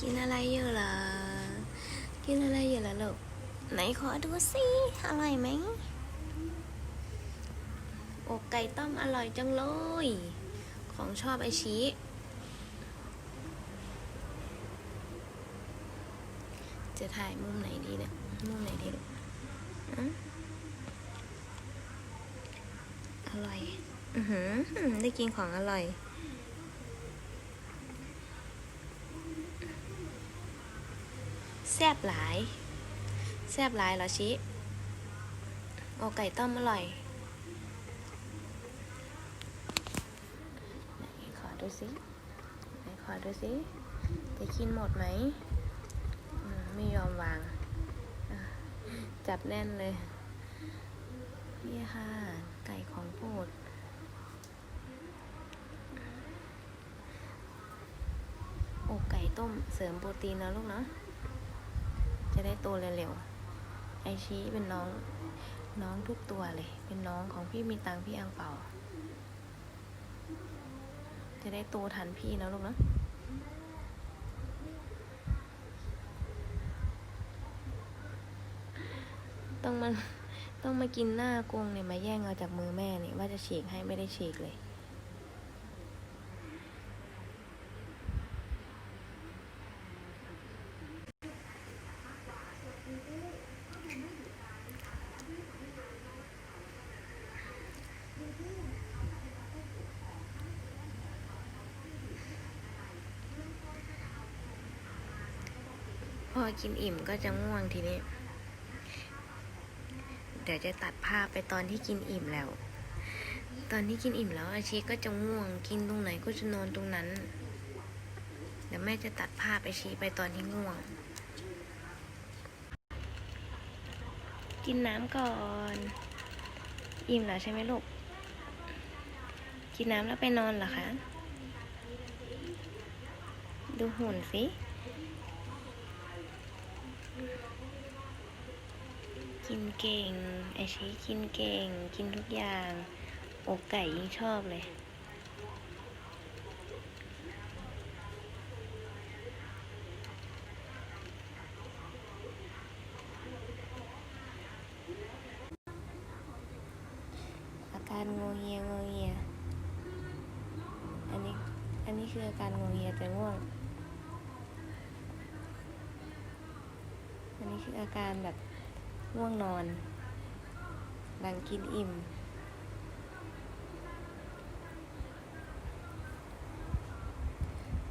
กินอะไรอยู่เหรอ กินอะไรอยู่เหรอลูก ไหนขอดูสิอร่อยไหมอกไก่ต้มอร่อยจังเลย ของชอบไอชีจะถ่ายมุมไหนดีเนี่ย มุมไหนดีลูกอะอร่อย อือหือ ได้กินของอร่อย แซ่บหลาย แซ่บหลายเหรอชิโอไก่ต้มอร่อย ขอดูสิขอดูสิจะกินหมดไหม ไม่ยอมวาง จับแน่นเลยนี่ค่ะ ไก่ของโปรดอกไก่ต้มเสริมโปรตีนนะลูกเนาะ จะได้โตเร็วๆ ไอชี้เป็นน้องน้องทุกตัวเลย เป็นน้องของพี่มีตังพี่อังเป่า จะได้โตทันพี่นะลูกนะต้องมันต้องมากินหน้ากรงเนี่ยมาแย่งเอาจากมือแม่เนี่ยว่าจะฉีกให้ไม่ได้ฉีกเลย พอกินอิ่มก็จะง่วงทีนี้ เดี๋ยวจะตัดภาพไปตอนที่กินอิ่มแล้ว ตอนที่กินอิ่มแล้ว อาชีก็จะง่วง กินตรงไหนก็จะนอนตรงนั้น เดี๋ยวแม่จะตัดภาพไปชี้ไปตอนที่ง่วง กินน้ำก่อน อิ่มแล้วใช่ไหมลูก กินน้ำแล้วไปนอนเหรอคะ ดูหุ่นสิกินเก่งไอชีกินเก่ง กินทุกอย่างอกไก่ยิ่งชอบเลย อาการงงเงียงงเงีย อันนี้คืออาการงวงเงียแต่ง่วง อันนี้คืออาการแบบง่วงนอน หลังกินอิ่ม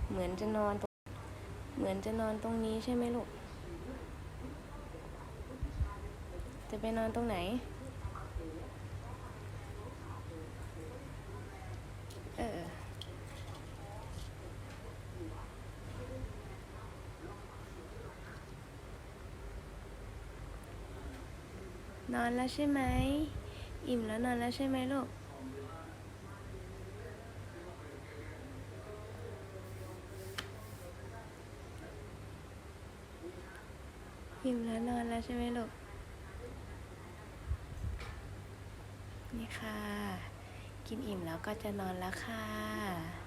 เหมือนจะนอนตรงเหมือนจะนอนตรงนี้ใช่ไหมลูก จะไปนอนตรงไหน เออ นอนแล้วใช่ไหม อิ่มแล้วนอนแล้วใช่ไหมลูก อิ่มแล้วนอนแล้วใช่ไหมลูก นี่ค่ะ กินอิ่มแล้วก็จะนอนแล้วค่ะ